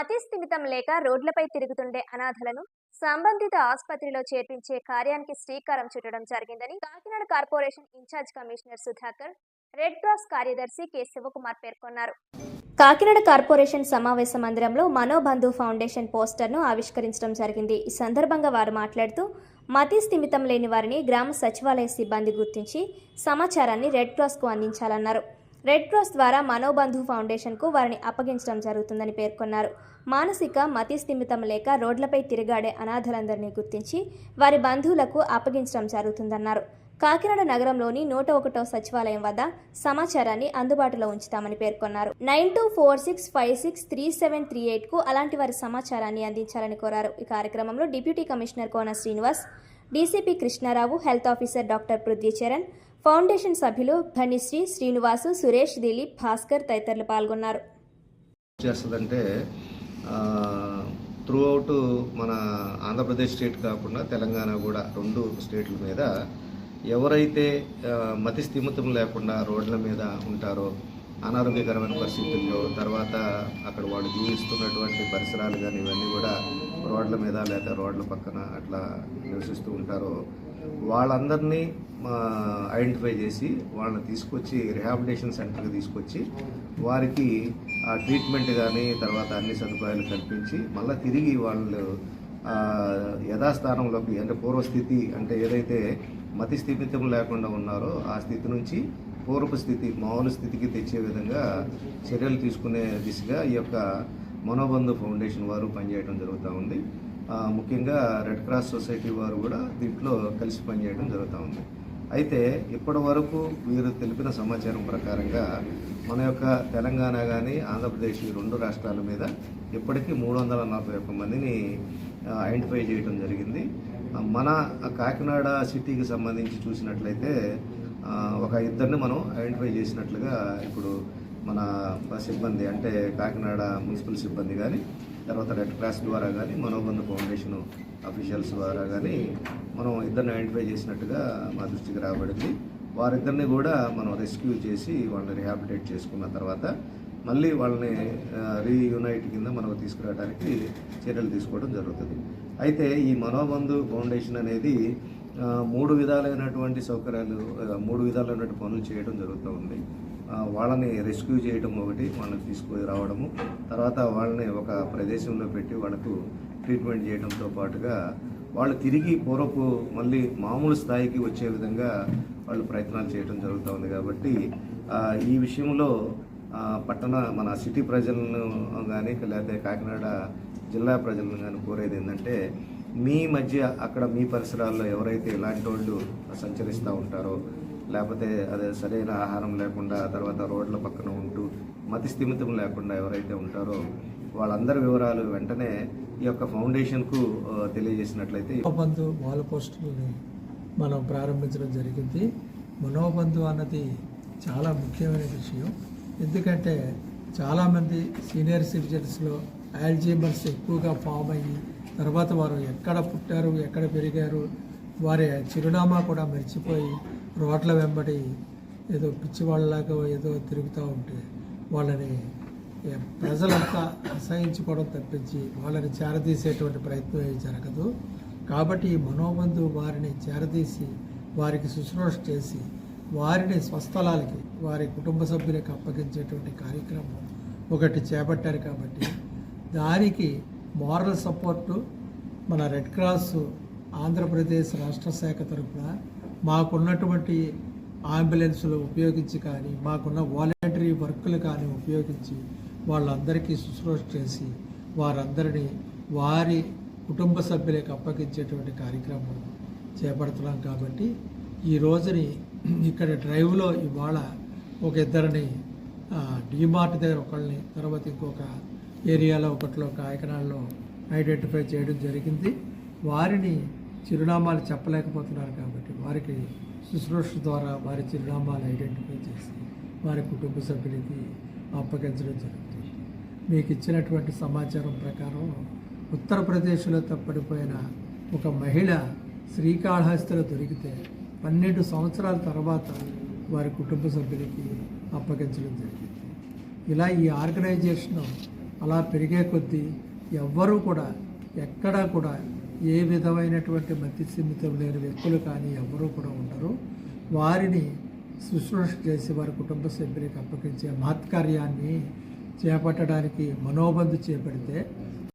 మతి స్థిమితం లేక రోడ్లపై తిరుగుతుండే అనాథలను సంబంధిత ఆసుపత్రిలో చేర్పించే కార్యానికి శ్రీకారం చుట్టడం జరిగిందని Kakinada corporation in charge commissioner Sudhakar red cross కార్యదర్శి కె. శివకుమార్ పేర్కొన్నారు. కాకినాడ కార్పొరేషన్ సమావేశ మందిరంలో మనోబంధు ఫౌండేషన్ పోస్టర్ను ఆవిష్కరించడం జరిగింది. ఈ సందర్భంగా వారు మాట్లాడుతూ మతి స్థిమితం లేని వారిని గ్రామ సచివాలయ సిబ్బంది గుర్తించి సమాచారాన్ని రెడ్ క్రాస్కు అందించాలన్నారు. రెడ్ క్రాస్ ద్వారా మనోబంధు ఫౌండేషన్కు వారిని అప్పగించడం జరుగుతుందని పేర్కొన్నారు. మానసిక మతి స్థిమితం లేక రోడ్లపై తిరిగాడే అనాథలందరినీ గుర్తించి వారి బంధువులకు అప్పగించడం జరుగుతుందన్నారు. కాకినాడ నగరంలోని నూట ఒకటో సచివాలయం వద్ద సమాచారాన్ని అందుబాటులో ఉంచుతామని పేర్కొన్నారు. Nine two four six five six three seven three ఎయిట్కు అలాంటి వారి సమాచారాన్ని అందించాలని కోరారు. ఈ కార్యక్రమంలో deputy commissioner Kona Srinivas DCP Krishnarao health officer doctor Prithvi Charan foundation సభ్యులు ధనిశ్రీ శ్రీనివాసు సురేష్ దిలీప్ భాస్కర్ తదితరులు పాల్గొన్నారు. చేస్తుందంటే త్రూ అవుట్ మన ఆంధ్రప్రదేశ్ స్టేట్ కాకుండా తెలంగాణ కూడా రెండు స్టేట్ల మీద ఎవరైతే మతి స్థిమితం లేకుండా రోడ్ల మీద ఉంటారో అనారోగ్యకరమైన పరిస్థితుల్లో తర్వాత అక్కడ వాళ్ళు జీవిస్తున్నటువంటి పరిసరాలు కానీ ఇవన్నీ కూడా రోడ్ల మీద లేదా రోడ్ల పక్కన అట్లా నివసిస్తూ ఉంటారో వాళ్ళందరినీ ఐడెంటిఫై చేసి వాళ్ళని తీసుకొచ్చి రిహాబిలిటేషన్ సెంటర్కి తీసుకొచ్చి వారికి ఆ ట్రీట్మెంట్ కానీ తర్వాత అన్ని సదుపాయాలు కల్పించి మళ్ళీ తిరిగి వాళ్ళు యథాస్థానంలోకి అంటే పూర్వస్థితి అంటే ఏదైతే మతి స్థిమితం లేకుండా ఉన్నారో ఆ స్థితి నుంచి పూర్వపు స్థితి మామూలు స్థితికి తెచ్చే విధంగా చర్యలు తీసుకునే దిశగా ఈ యొక్క మనోబంధు ఫౌండేషన్ వారు పనిచేయడం జరుగుతూ ఉంది. ముఖ్యంగా రెడ్ క్రాస్ సొసైటీ వారు కూడా దీంట్లో కలిసి పనిచేయడం జరుగుతూ ఉంది. అయితే ఇప్పటి వరకు వీరు తెలిపిన సమాచారం ప్రకారంగా మన యొక్క తెలంగాణ కానీ ఆంధ్రప్రదేశ్ ఈ రెండు రాష్ట్రాల మీద ఇప్పటికీ మూడు వందల నలభై ఒక్క మందిని ఐడెంటిఫై చేయడం జరిగింది. మన కాకినాడ సిటీకి సంబంధించి చూసినట్లయితే ఒక ఇద్దరిని మనం ఐడెంటిఫై చేసినట్లుగా ఇప్పుడు మన సిబ్బంది అంటే కాకినాడ మున్సిపల్ సిబ్బంది కానీ తర్వాత రెడ్ క్రాస్ ద్వారా కానీ మనోబంధ ఫౌండేషన్ అఫీషియల్స్ ద్వారా కానీ మనం ఇద్దరిని ఐడెంటిఫై చేసినట్టుగా మా దృష్టికి రాబడింది. వారిద్దరిని కూడా మనం రెస్క్యూ చేసి వాళ్ళని రిహాబిలిటేట్ చేసుకున్న తర్వాత మళ్ళీ వాళ్ళని రీయునైట్ కింద మనకు తీసుకురావడానికి చర్యలు తీసుకోవడం జరుగుతుంది. అయితే ఈ మనోబంధు ఫౌండేషన్ అనేది మూడు విధాలైనటువంటి సౌకర్యాలు మూడు విధాలైనటువంటి పనులు చేయడం జరుగుతూ ఉంది. వాళ్ళని రెస్క్యూ చేయడం ఒకటి వాళ్ళని తీసుకొని రావడము. తర్వాత వాళ్ళని ఒక ప్రదేశంలో పెట్టి వాళ్ళకు ట్రీట్మెంట్ చేయడంతో పాటుగా వాళ్ళు తిరిగి పూర్వపు మళ్ళీ మామూలు స్థాయికి వచ్చే విధంగా వాళ్ళు ప్రయత్నాలు చేయడం జరుగుతూ ఉంది కాబట్టి ఈ విషయంలో పట్టణ మన సిటీ ప్రజలను కానీ లేకపోతే కాకినాడ జిల్లా ప్రజలను కానీ కోరేది ఏంటంటే మీ మధ్య అక్కడ మీ పరిసరాల్లో ఎవరైతే ఇలాంటి వాళ్ళు సంచరిస్తూ ఉంటారో లేకపోతే అదే సరైన ఆహారం లేకుండా తర్వాత రోడ్ల పక్కన ఉంటూ మతి స్థిమితం లేకుండా ఎవరైతే ఉంటారో వాళ్ళందరి వివరాలు వెంటనే ఈ యొక్క ఫౌండేషన్కు తెలియజేసినట్లయితే మనోబంధు వాల్ పోస్టులని మనం ప్రారంభించడం జరిగింది. మనోబంధు అన్నది చాలా ముఖ్యమైన విషయం. ఎందుకంటే చాలామంది సీనియర్ సిటిజన్స్లో ఆల్జీమర్స్ ఎక్కువగా ఫామ్ అయ్యి తర్వాత వారు ఎక్కడ పుట్టారు ఎక్కడ పెరిగారు వారి చిరునామా కూడా మర్చిపోయి రోడ్ల వెంబడి ఏదో పిచ్చివాళ్ళలాగా ఏదో తిరుగుతూ ఉంటే వాళ్ళని ప్రజలంతా అసహించుకోవడం తప్పించి వాళ్ళని చేరదీసేటువంటి ప్రయత్నం ఏమి జరగదు. కాబట్టి ఈ మనోబంధు వారిని చేరదీసి వారికి శుశ్రూష చేసి వారిని స్వస్థలాలకి వారి కుటుంబ సభ్యులకు అప్పగించేటువంటి కార్యక్రమం ఒకటి చేపట్టారు కాబట్టి దానికి మారల్ సపోర్టు మన రెడ్ క్రాస్ ఆంధ్రప్రదేశ్ రాష్ట్ర శాఖ తరఫున మాకున్నటువంటి అంబులెన్సులు ఉపయోగించి కానీ మాకున్న వాలంటరీ వర్కులు కానీ ఉపయోగించి వాళ్ళందరికీ శుశ్రూష చేసి వారందరినీ వారి కుటుంబ సభ్యులకు అప్పగించేటువంటి కార్యక్రమం చేపడుతున్నాం కాబట్టి ఈ రోజుని ఇక్కడ డ్రైవ్లో ఇవాళ ఒక ఇద్దరిని డిమార్ట్ దగ్గర ఒకళ్ళని తర్వాత ఇంకొక ఏరియాలో ఒకటిలో కాకినాడలో ఐడెంటిఫై చేయడం జరిగింది. వారిని చిరునామాలు చెప్పలేకపోతున్నారు కాబట్టి వారికి శుశ్రూష ద్వారా వారి చిరునామాలు ఐడెంటిఫై చేసి వారి కుటుంబ సభ్యులకి అప్పగించడం జరుగుతుంది. మీకు ఇచ్చినటువంటి సమాచారం ప్రకారం ఉత్తరప్రదేశ్లో తప్పడిపోయిన ఒక మహిళ శ్రీకాళహస్తిలో దొరికితే పన్నెండు సంవత్సరాల తర్వాత వారి కుటుంబ సభ్యులకి అప్పగించడం జరిగింది. ఇలా ఈ ఆర్గనైజేషన్ అలా పెరిగే కొద్దీ ఎవ్వరూ కూడా ఎక్కడా కూడా ఏ విధమైనటువంటి మతిస్థిమితం లేని వ్యక్తులు కానీ ఎవ్వరూ కూడా ఉండరు. వారిని శుశ్రూష చేసి వారి కుటుంబ సభ్యులకు అప్పగించే మహత్కార్యాన్ని చేపట్టడానికి మనోబంధు చేపడితే